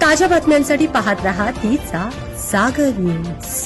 ताज्या बातम्यांसाठी पाहत रहा तिचा सागर न्यूज.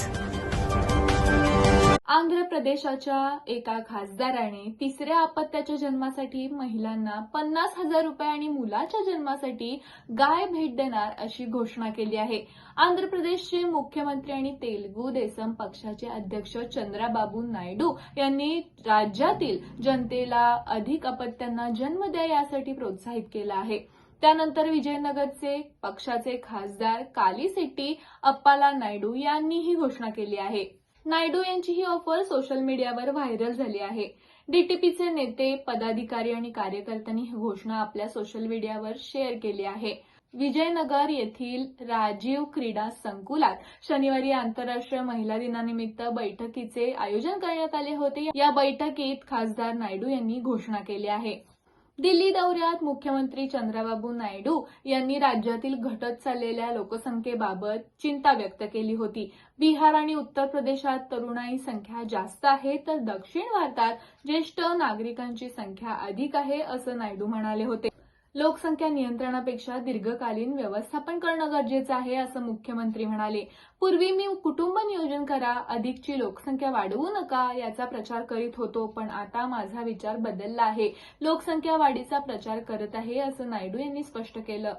आंध्र प्रदेशाच्या एका खासदाराने तिसऱ्या अपत्याच्या जन्मासाठी महिलांना पन्नास हजार रुपये आणि मुलाच्या जन्मासाठी गाय भेट देणार अशी घोषणा केली आहे. आंध्र प्रदेशचे मुख्यमंत्री आणि तेलगू देसम पक्षाचे अध्यक्ष चंद्राबाबू नायडू यांनी राज्यातील जनतेला अधिक अपत्यांना जन्म द्या यासाठी प्रोत्साहित केलं आहे. त्यानंतर विजयनगरचे पक्षाचे खासदार काली सेट्टी अप्पाला नायडू यांनी ही घोषणा केली आहे. नायडू यांची ही ऑफर सोशल मीडियावर व्हायरल झाली आहे. डीटीपीचे नेते पदाधिकारी आणि कार्यकर्त्यांनी ही घोषणा आपल्या सोशल मीडियावर शेअर केली आहे. विजयनगर येथील राजीव क्रीडा संकुलात शनिवारी आंतरराष्ट्रीय महिला दिनानिमित्त बैठकीचे आयोजन करण्यात आले होते. या बैठकीत खासदार नायडू यांनी घोषणा केली आहे. दिल्ली दौऱ्यात मुख्यमंत्री चंद्राबाबू नायडू यांनी राज्यातील घटत चाललेल्या लोकसंख्येबाबत चिंता व्यक्त केली होती. बिहार आणि उत्तर प्रदेशात तरुणाई संख्या जास्त आहे तर दक्षिण भारतात ज्येष्ठ नागरिकांची संख्या अधिक आहे असं नायडू म्हणाले होते. लोकसंख्या नियंत्रणापेक्षा दीर्घकालीन व्यवस्थापन करणं गरजेचं आहे असं मुख्यमंत्री म्हणाले. पूर्वी मी कुटुंब नियोजन करा अधिकची लोकसंख्या वाढवू नका याचा प्रचार करीत होतो पण आता माझा विचार बदलला आहे. लोकसंख्या वाढीचा प्रचार करत आहे असं नायडू यांनी स्पष्ट केलं.